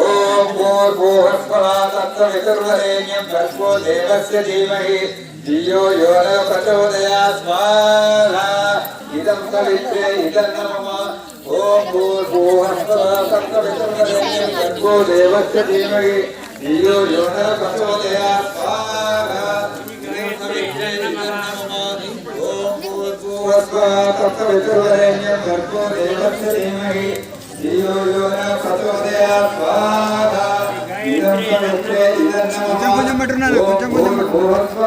ఓం భూర్భువస్వరాతత్వవితుర్వరేణ్యం భర్గో దేవస్య ధీమహి ధియో యో న ప్రచోదయాత్ స్వాహా ఇదం పవిత్రే ఇదం నమః ఓం భూర్భువస్వరాతత్వవితుర్వరేణ్యం భర్గో దేవస్య ధీమహి ధియో యో న ప్రచోదయాత్ స్వాహా ఇదం పవిత్రే ఇదం నమః ఓం భూర్భువస్వరాతత్వవితుర్వరేణ్యం భర్గో దేవస్య ధీమహి ధియో యో న కొంచెం పెట్టున్నారు, కొంచెం కొంచెం ధీమహి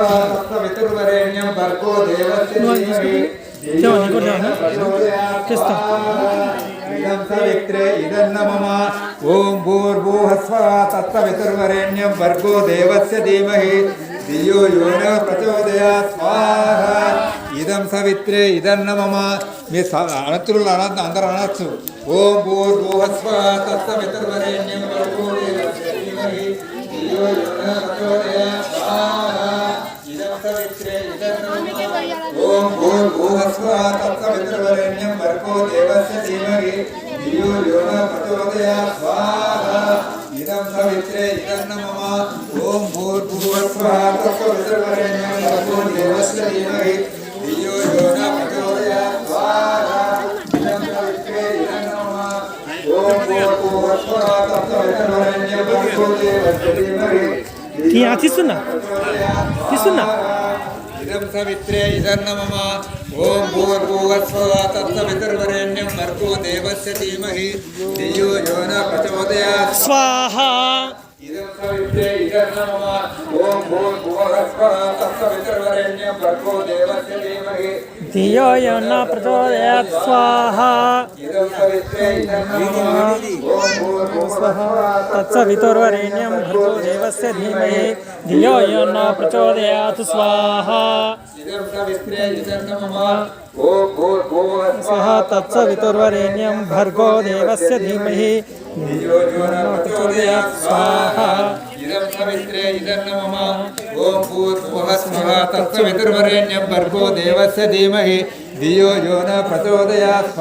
ఓం భూర్భువస్వ తత్వవితుర్వరేణ్యం భర్గో దేవస్య ధీమహి ధియో యో ప్రచోదయా స్వాహ ఇదం సవిత్రే ఇదన్న మమ. మీ అనతులు అనద్దు అందరూ అనొచ్చు. ఓం భూర్భువస్వ తత్వవితుర్వరేణ్యం ఓం భూర్భువస్వః తత్సవితుర్వరేణ్యం భర్గో దేవస్య ధీమహి. ధియో యో న ప్రచోదయాత్ స్వాహా. ఇదం సవిత్రే ఇదన్న మమ. ఓం భూర్భువస్వః తత్సవితుర్వరేణ్యం భర్గో దేవస్య ధీమహి. తీస్తున్నా తీస్తున్నా ఇదం సవిత్రే ఇదం నమః ఓం భూర్భువస్వః తత్సవితుర్వరేణ్యం భర్గో దేవస్య ధీమహి ధియో యో న ప్రచోదయాత్ స్వాహ ఇదం సవిత్రే ఇదం నమః ఓం భూర్భువస్వః తత్సవితుర్వరేణ్యం భర్గో దేవస్య ధీమహి ధియో యో న ప్రచోదయాత్ స్వాహ ఇదం సవిత్రే ఇదం నమః ఓం భూర్భువస్వః తత్సవితుర్వరేణ్యం భర్గో దేవస్య ధీమహి ధియో యో న ప్రచోదయాత్ స్వాహ ఇదం సవిత్రే ఇదం నమః ఓం భూర్భువస్వః స్వహ తత్సవితుర్వరేణ్యం భర్గో దేవస్య ధీమహి ధియో యో న ప్రచోదయాత్